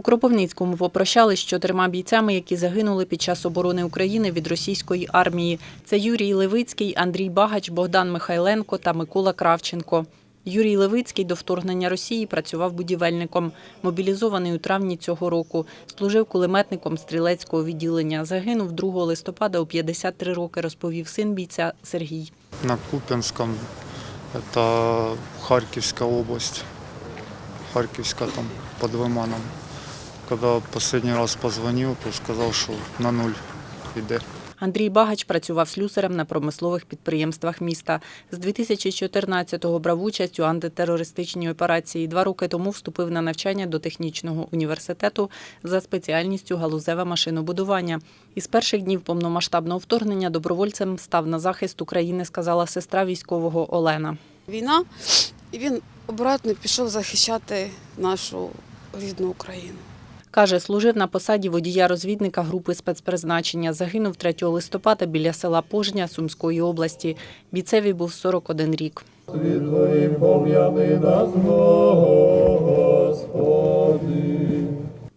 У Кропивницькому попрощались з чотирма бійцями, які загинули під час оборони України від російської армії. Це Юрій Левицький, Андрій Багач, Богдан Михайленко та Микола Кравченко. Юрій Левицький до вторгнення Росії працював будівельником. Мобілізований у травні цього року. Служив кулеметником стрілецького відділення. Загинув 2 листопада у 53 роки, розповів син бійця Сергій. на Купинском, это Харьковская область, Харьковская там под Лиманом. Когда последний раз позвонил, то сказал, что на нуль іде. Андрій Багач працював слюсарем на промислових підприємствах міста. З 2014-го брав участь у антитерористичній операції. Два роки тому вступив на навчання до технічного університету за спеціальністю галузеве машинобудування. Із перших днів повномасштабного вторгнення добровольцем став на захист України, сказала сестра військового Олена. Війна, і він обратно пішов захищати нашу рідну Україну. Каже, служив на посаді водія-розвідника групи спецпризначення. Загинув 3 листопада біля села Пожня Сумської області. Бійцеві був 41 рік. Пом'яни нас, Господи.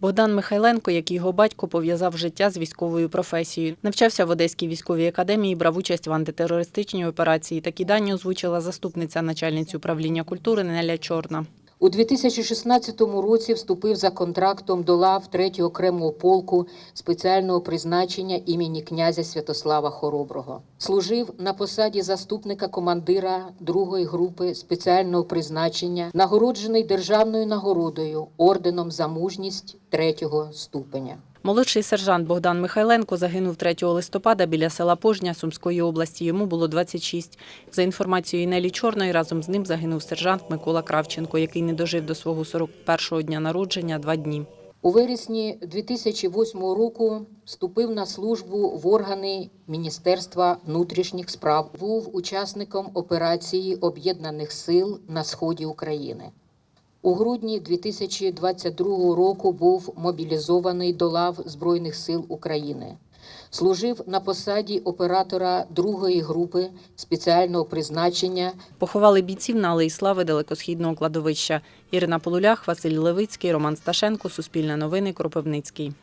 Богдан Михайленко, як і його батько, пов'язав життя з військовою професією. Навчався в Одеській військовій академії, брав участь в антитерористичній операції. Такі дані озвучила заступниця начальниці управління культури Неля Чорна. У 2016 році вступив за контрактом до лав 3-го окремого полку спеціального призначення імені князя Святослава Хороброго. Служив на посаді заступника командира 2-ї групи спеціального призначення, нагороджений державною нагородою орденом за мужність 3-го ступеня. Молодший сержант Богдан Михайленко загинув 3 листопада біля села Пожня Сумської області. Йому було 26. За інформацією Нелі Чорної, разом з ним загинув сержант Микола Кравченко, який не дожив до свого 41-го дня народження два дні. У вересні 2008 року вступив на службу в органи Міністерства внутрішніх справ. Був учасником операції Об'єднаних сил на сході України. У грудні 2022 року був мобілізований до лав Збройних сил України. Служив на посаді оператора другої групи спеціального призначення Поховали бійців на Алеї Слави далекосхідного кладовища. Ірина Полулях, Василь Левицький, Роман Сташенко, Суспільне новини, Кропивницький.